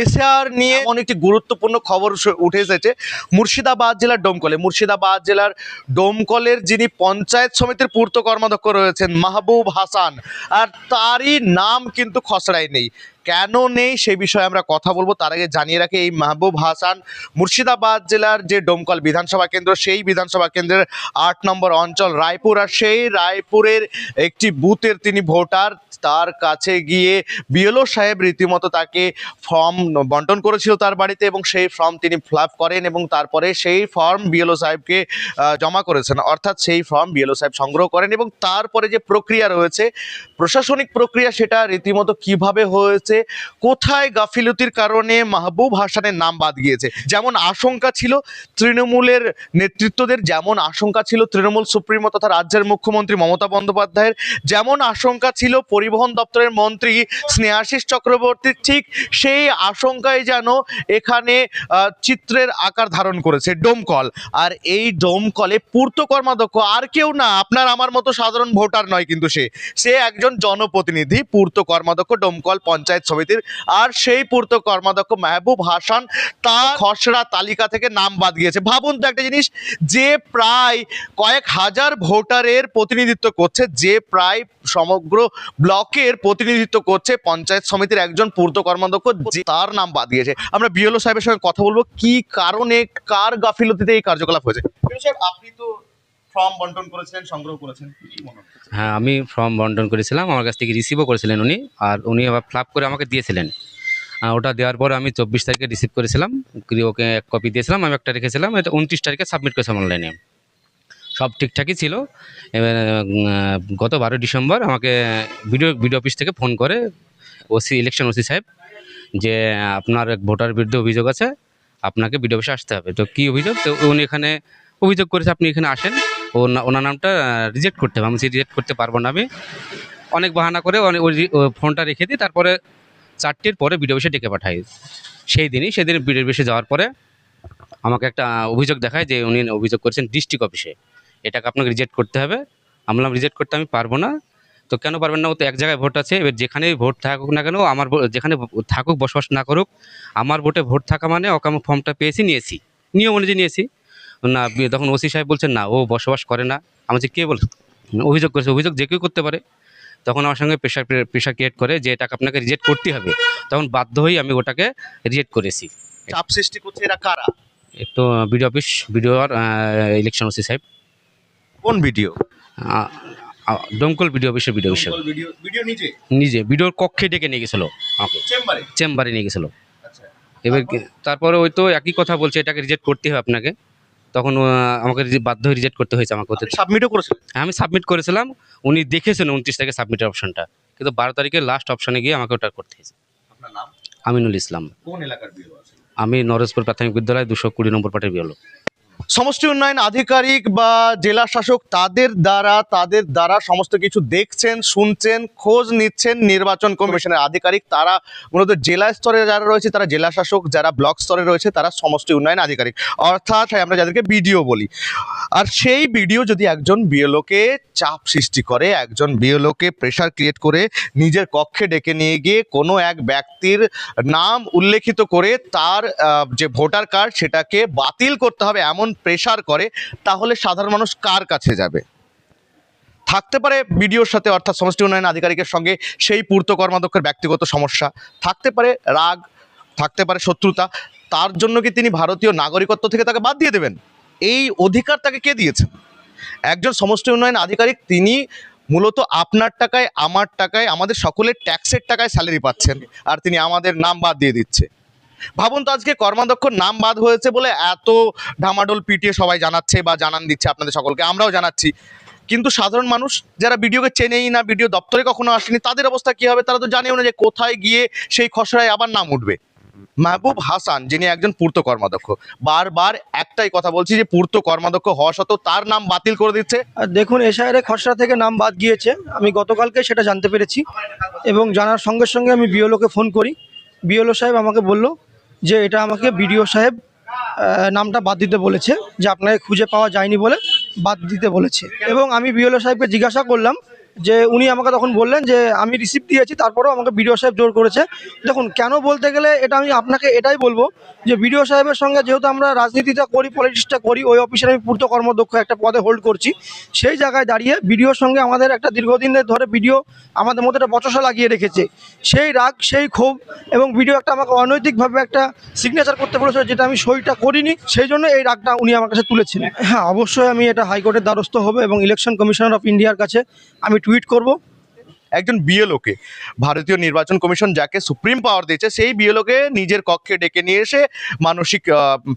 SR নিয়ে অনেকটি গুরুত্বপূর্ণ খবর উঠে এসেছে মুর্শিদাবাদ জেলার ডোমকলে। মুর্শিদাবাদ জেলার ডোমকলের যিনি পঞ্চায়েত সমিতির পূর্ত কর্মাধ্যক্ষ রয়েছেন মাহবুব হাসান, আর তারই নাম কিন্তু খসড়ায় নেই। কেন নেই সে বিষয়ে আমরা কথা বলব। তার আগে জানিয়ে রাখি, এই মাহবুব হাসান মুর্শিদাবাদ জেলার যে ডোমকল বিধানসভা কেন্দ্র, সেই বিধানসভা কেন্দ্রের আট নম্বর অঞ্চল রায়পুর। আর সেই রায়পুরের একটি বুথের তিনি ভোটার। তার কাছে গিয়ে বিএলও সাহেব রীতিমতো তাকে ফর্ম বন্টন করেছিল তার বাড়িতে এবং সেই ফর্ম তিনি ফিল করেন এবং তারপরে সেই ফর্ম বিএলও সাহেবকে জমা করেছেন। অর্থাৎ সেই ফর্ম বিএলও সাহেব সংগ্রহ করেন এবং তারপরে যে প্রক্রিয়া রয়েছে, প্রশাসনিক প্রক্রিয়া সেটা রীতিমতো কীভাবে হয়েছে কোথায় গাফিলতির কারণে মাহবুব হাসানের নাম বাদ গিয়েছে? যেমন আশঙ্কা ছিল তৃণমূলের নেতৃত্বদের, যেমন আশঙ্কা ছিল তৃণমূল সুপ্রিমো তথা রাজ্যের মুখ্যমন্ত্রী মমতা বন্দ্যোপাধ্যায়ের, যেমন আশঙ্কা ছিল পরিবহন দপ্তরের মন্ত্রী স্নেহাশিস চক্রবর্তীর ঠিক সেই আশঙ্কায় যেন এখানে চিত্রের আকার ধারণ করেছে ডোমকল আর এই ডোমকলে পূর্ত কর্মাধ্যক্ষ আর কেউ না, আপনার আমার মতো সাধারণ ভোটার নয় কিন্তু সে। সে একজন জনপ্রতিনিধি, পূর্ত কর্মাধ্যক্ষ ডোমকল পঞ্চায়েত সমিতির। আর সেই পূর্ত কর্মাধ্যক্ষ মাহবুব হাসান তার খসড়া তালিকা থেকে নাম বাদ গিয়েছে। ভাবুন তো একটা জিনিস, যে প্রায় কয়েক হাজার ভোটারের প্রতিনিধিত্ব করছে, যে প্রায় সমগ্র ব্লকের প্রতিনিধিত্ব করছে পঞ্চায়েত সমিতির একজন পূর্ত কর্মাধ্যক্ষ তার নাম বাদ গিয়েছে। আমরা বিএলও সাহেবের সঙ্গে কথা বলব, কি কারণে, কার গাফিলতিতে এই কার্যকলাপ হয়েছে? আপনি তো ফর্ম বন্টন করেছিলেন, সংগ্রহ করেছেন হ্যাঁ আমি ফর্ম বন্টন করেছিলাম, আমার কাছ থেকে রিসিভও করেছিলেন উনি, আর উনি আবার ফ্লাপ করে আমাকে দিয়েছিলেন। ওটা দেওয়ার পর আমি চব্বিশ তারিখে রিসিভ করেছিলাম ওকে এক কপি দিয়েছিলাম, আমি একটা রেখেছিলাম, এটা উনত্রিশ তারিখে সাবমিট করেছিলাম অনলাইনে সব ঠিকঠাকই ছিল। এবার গত বারো ডিসেম্বর আমাকে ভিডিও ভিডিও অফিস থেকে ফোন করে ওসি ইলেকশন ওসি সাহেব যে, আপনার এক ভোটার বিরুদ্ধে অভিযোগ আছে, আপনাকে ভিডিও অফিসে আসতে হবে। তো কী অভিযোগ? তো উনি এখানে অভিযোগ করেছে, আপনি এখানে আসেন। ওনার নামটা রিজেক্ট করতে হবে। আমি রিজেক্ট করতে পারব না আমি। অনেক বাহানা করে ওই ফোনটা রেখে দিই তারপরে চারটের পরে বিডিও অফিসে ডেকে পাঠাই। সেই দিনই, সেদিন বিডিও অফিসে যাওয়ার পরে আমাকে একটা অভিযোগ দেখায় যে উনি অভিযোগ করেছেন ডিস্ট্রিক্ট অফিসে এটাকে আপনাকে রিজেক্ট করতে হবে। আমি বললাম রিজেক্ট করতে আমি পারব না। তো কেন পারবেন না? ও তো এক জায়গায় ভোট আছে। এবার যেখানে ভোট থাকুক না কেন, আমার যেখানে থাকুক, বসবাস না করুক, আমার ভোটে ভোট থাকা মানে ওকে আমি ফর্মটা পেয়েছি, নিয়েছি। নিয়ম অনুযায়ী নিয়েছি। না তখন ওসি সাহেব বলছেন না ও বসবাস করে না। আমি কে বল অভিযোগ করেছে অভিযোগ যে কেউ করতে পারে। তখন আমার সঙ্গে প্রেশার প্রেশার ক্রিয়েট করে যে এটাকে আপনাকে রিজেক্ট করতেই হবে। তখন বাধ্য হয়েই আমি ওটাকে রিজেক্ট করেছি। চাপ সৃষ্টি করছে এরা কারা? একটু বিডিও অফিস বিডিও আর ইলেকশন ওসি সাহেব। কোন ভিডিও আহ, দমকল বিডিও অফিসের বিডিও ভিডিও ভিডিও নিজে? নিজে বিডিওর কক্ষে ডেকে নিয়ে গেছিল আমাকে। চেম্বারে? চেম্বারে নিয়ে গেছিল। আচ্ছা। এবার তারপরে ওই তো একই কথা বলছে এটাকে রিজেক্ট করতে হবে আপনাকে। তখন আমাকে বাধ্য হয়ে রিজেক্ট করতে হয়েছে আমাকে সাবমিটও করেছিলেন? আমি সাবমিট করেছিলাম উনি দেখেছেন উনত্রিশ তারিখে সাবমিটের অপশানটা কিন্তু বারো তারিখে লাস্ট অপশানে গিয়ে আমাকে ওটা করতে হয়েছে। আমিনুল ইসলাম। কোন এলাকার আমি নরেশপুর প্রাথমিক বিদ্যালয় দুশো কুড়ি নম্বর পাটের বিয়লো সমষ্টি উন্নয়ন আধিকারিক বা জেলা শাসক তাদের দ্বারা তাদের দ্বারা সমস্ত কিছু দেখছেন, শুনছেন, খোঁজ নিচ্ছেন নির্বাচন কমিশনের আধিকারিক। তারা মূলত জেলা স্তরে যারা রয়েছে, তারা জেলা শাসক, যারা ব্লক স্তরে রয়েছে, তারা সমষ্টি উন্নয়ন আধিকারিক। অর্থাৎ আমরা যাদেরকে বিডিও বলি। আর সেই ভিডিও যদি একজন বিএলওকে চাপ সৃষ্টি করে, একজন বিএলওকে প্রেশার ক্রিয়েট করে, নিজের কক্ষে ডেকে নিয়ে গিয়ে কোনো এক ব্যক্তির নাম উল্লেখিত করে তার যে ভোটার কার্ড, সেটাকে বাতিল করতে হবে, এমন প্রেশার করে, তাহলে সাধারণ মানুষ কার কাছে যাবে? থাকতে পারে বিডিওর সাথে, অর্থাৎ সমষ্টি উন্নয়ন আধিকারিকের সঙ্গে সেই পূর্ত কর্মাধ্যক্ষের ব্যক্তিগত সমস্যা। থাকতে পারে রাগ, থাকতে পারে শত্রুতা, তার জন্য কি তিনি ভারতীয় নাগরিকত্ব থেকে তাকে বাদ দিয়ে দেবেন? এই অধিকার তাকে কে দিয়েছেন একজন সমষ্টি উন্নয়ন আধিকারিক, তিনি মূলত আপনার টাকায়, আমার টাকায়, আমাদের সকলের ট্যাক্সের টাকায় স্যালারি পাচ্ছেন, আর তিনি আমাদের নাম বাদ দিয়ে দিচ্ছে। ভাবুন তো আজকে কর্মাধ্যক্ষ নাম বাদ হয়েছে বলে এত ঢামাডোল পিটিয়ে সবাই জানাচ্ছে বা জানান দিচ্ছে আপনাদের সকলকে, আমরাও জানাচ্ছি। কিন্তু সাধারণ মানুষ যারা ভিডিওকে চেনেই না, ভিডিও দপ্তরে কখনো আসেনি, তাদের অবস্থা কি হবে? তারা তো জানেও না যে কোথায় গিয়ে সেই খসড়ায় আবার নাম উঠবে। মাহবুব হাসান, যিনি একজন পূর্ত কর্মাধ্যক্ষ, বারবার একটাই কথা বলছি যে পূর্ত কর্মাধ্যক্ষ হওয়া সত্ত্বেও তার নাম বাতিল করে দিচ্ছে। দেখুন, এসআইআর খসড়া থেকে নাম বাদ গিয়েছে। আমি গতকালকে সেটা জানতে পেরেছি এবং জানার সঙ্গে সঙ্গে আমি বিওলোকে ফোন করি। বিওলো সাহেব আমাকে বলল যে এটা আমাকে বিডিও সাহেব নামটা বাদ দিতে বলেছে, যে আপনাকে খুঁজে পাওয়া যায়নি বলে বাদ দিতে বলেছে। এবং আমি বিওলো সাহেবকে জিজ্ঞাসা করলাম যে উনি আমাকে তখন বললেন যে, আমি রিসিপ্ট দিয়েছি, তারপরেও আমাকে বিডিও সাহেব জোর করেছে। দেখুন, কেন বলতে গেলে এটা আমি আপনাকে এটাই বলব যে বিডিও সাহেবের সঙ্গে যেহেতু আমরা রাজনীতিটা করি পলিটিক্সটা করি, ওই অফিসের আমি পূর্ত কর্মদক্ষ একটা পদে হোল্ড করছি। সেই জায়গায় দাঁড়িয়ে বিডিওর সঙ্গে আমাদের একটা দীর্ঘদিনের ধরে বিডিও আমাদের মধ্যে একটা বচসা লাগিয়ে রেখেছে। সেই রাগ, সেই ক্ষোভ এবং বিডিও একটা আমাকে অনৈতিকভাবে একটা সিগনেচার করতে বলেছিল যেটা আমি সইটা করিনি, সেই জন্য এই রাগটা উনি আমার কাছে তুলেছিলেন। হ্যাঁ অবশ্যই আমি এটা হাইকোর্টের দ্বারস্থ হবে এবং ইলেকশন কমিশনার অফ ইন্ডিয়ার কাছে আমি টুইট করব। একজন বিএলওকে ভারতীয় নির্বাচন কমিশন যাকে সুপ্রিম পাওয়ার দিয়েছে, সেই বিএলওকে নিজের কক্ষে ডেকে নিয়ে এসে মানসিক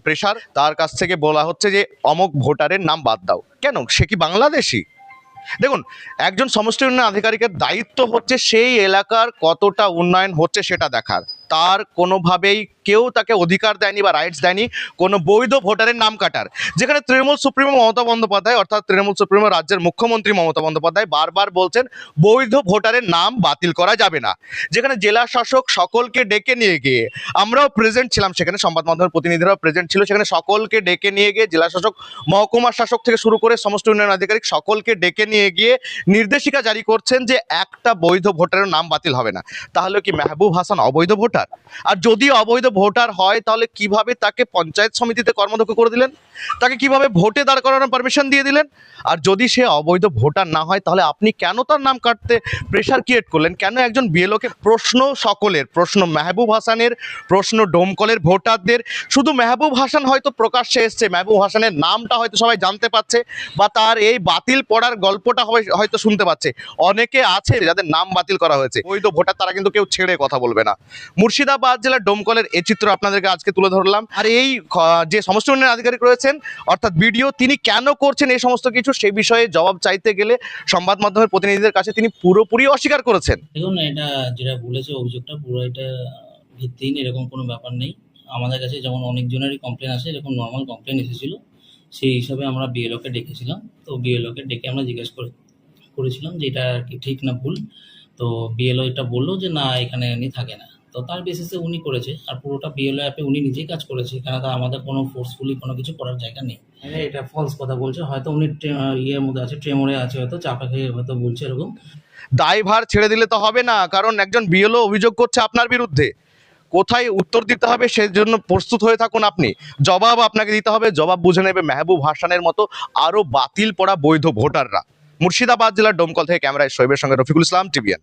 প্রেশার তার কাছ থেকে বলা হচ্ছে যে, অমক ভোটারের নাম বাদ দাও। কেন? সে কি বাংলাদেশি? দেখুন, একজন সমষ্টি উন্নয়ন আধিকারিকের দায়িত্ব হচ্ছে সেই এলাকার কতটা উন্নয়ন হচ্ছে সেটা দেখার। তার কোনোভাবেই কেউ তাকে অধিকার দেয়নি বা রাইটস দেয়নি, কোনো বৈধ ভোটারের নাম কাটার। যেখানে তৃণমূল সুপ্রিমো মমতা বন্দ্যোপাধ্যায়, অর্থাৎ তৃণমূল সুপ্রিমো রাজ্যের মুখ্যমন্ত্রী মমতা বন্দ্যোপাধ্যায় বারবার বলছেন, বৈধ ভোটারের নাম বাতিল করা যাবে না। যেখানে জেলা শাসক সকলকে ডেকে নিয়ে গিয়ে, আমরাও প্রেজেন্ট ছিলাম সেখানে, সংবাদ মাধ্যমের প্রতিনিধিরাও প্রেজেন্ট ছিল, সেখানে সকলকে ডেকে নিয়ে গিয়ে, জেলা শাসক মহকুমা শাসক থেকে শুরু করে সমস্ত উন্নয়ন আধিকারিক সকলকে ডেকে নিয়ে গিয়ে নির্দেশিকা জারি করছেন যে একটা বৈধ ভোটারের নাম বাতিল হবে না। তাহলে কি মেহবুব হাসান অবৈধ ভোটার? আর যদি অবৈধ ভোটার হয়, তাহলে কীভাবে তাকে পঞ্চায়েত সমিতিতে কর্মদক্ষ করে দিলেন? তাকে কীভাবে ভোটে দাঁড় করানোর পারমিশন দিয়ে দিলেন? আর যদি সে অবৈধ ভোটার না হয়, তাহলে আপনি কেন তার নাম কাটতে প্রেশার ক্রিয়েট করলেন? কেন একজন বিএলওকে প্রশ্ন সকলের, প্রশ্ন মেহবুব হাসানের, প্রশ্ন ডোমকলের ভোটারদের, শুধু মেহবুব হাসান হয়তো প্রকাশ্যে এসছে, মেহবুব হাসানের নামটা হয়তো সবাই জানতে পাচ্ছে বা তার এই বাতিল পড়ার গল্পটা হয়- হয়তো শুনতে পাচ্ছে। অনেকে আছে যাদের নাম বাতিল করা হয়েছে। বৈধ ভোটার তারা কিন্তু কেউ ছেড়ে কথা বলবে না। মুর্শিদাবাদ জেলার ডোমকলের এই চিত্র আপনাদেরকে আজকে তুলে ধরলাম। আর এই যে সমস্ত উন্নয়ন আধিকারিক রয়েছেন, অর্থাৎ বিডিও, তিনি কেন করছেন এই সমস্ত কিছু সেই বিষয়ে জবাব চাইতে গেলে সংবাদ মাধ্যমের প্রতিনিধিদের কাছে তিনি পুরোপুরি অস্বীকার করেছেন। দেখুন, এটা যেটা বলেছে অভিযোগটা, পুরো এটা ভিত্তিহীন, এরকম কোনো ব্যাপার নেই। আমাদের কাছে যেমন অনেকজনেরই কমপ্লেন আসে এরকম নর্মাল কমপ্লেন এসেছিল। সেই হিসাবে আমরা বিএলওকে ডেকেছিলাম। তো বিএলওকে ডেকে আমরা জিজ্ঞেস করে, করেছিলাম যে এটা কি ঠিক না, ভুল। তো বিএলও এটা বলল যে না, এখানে উনি থাকে না। তো তার বেসিসে উনি করেছে। আর পুরোটা বিএলও অ্যাপে উনি নিজেই কাজ করেছে। এখানে তো আমাদের কোনো ফোর্সফুলি কোনো কিছু করার জায়গা নেই। হ্যাঁ, এটা ফলস কথা বলছে। হয়তো উনি ইয়ের মধ্যে আছে ট্রেমরে আছে হয়তো চাপা খেয়ে হয়তো বলছে এরকম। দায়ভার ছেড়ে দিলে তো হবে না কারণ একজন বিএলও অভিযোগ করছে আপনার বিরুদ্ধে। কোথায় উত্তর দিতে হবে সেজন্য প্রস্তুত হয়ে থাকুন আপনি। জবাব আপনাকে দিতে হবে জবাব বুঝে নেবে মেহবুব হাসানের মতো আরও বাতিল পড়া বৈধ ভোটাররা। মুর্শিদাবাদ জেলার ডোমকল থেকে ক্যামেরায় শৈবের সঙ্গে রফিকুল ইসলাম টিভিএন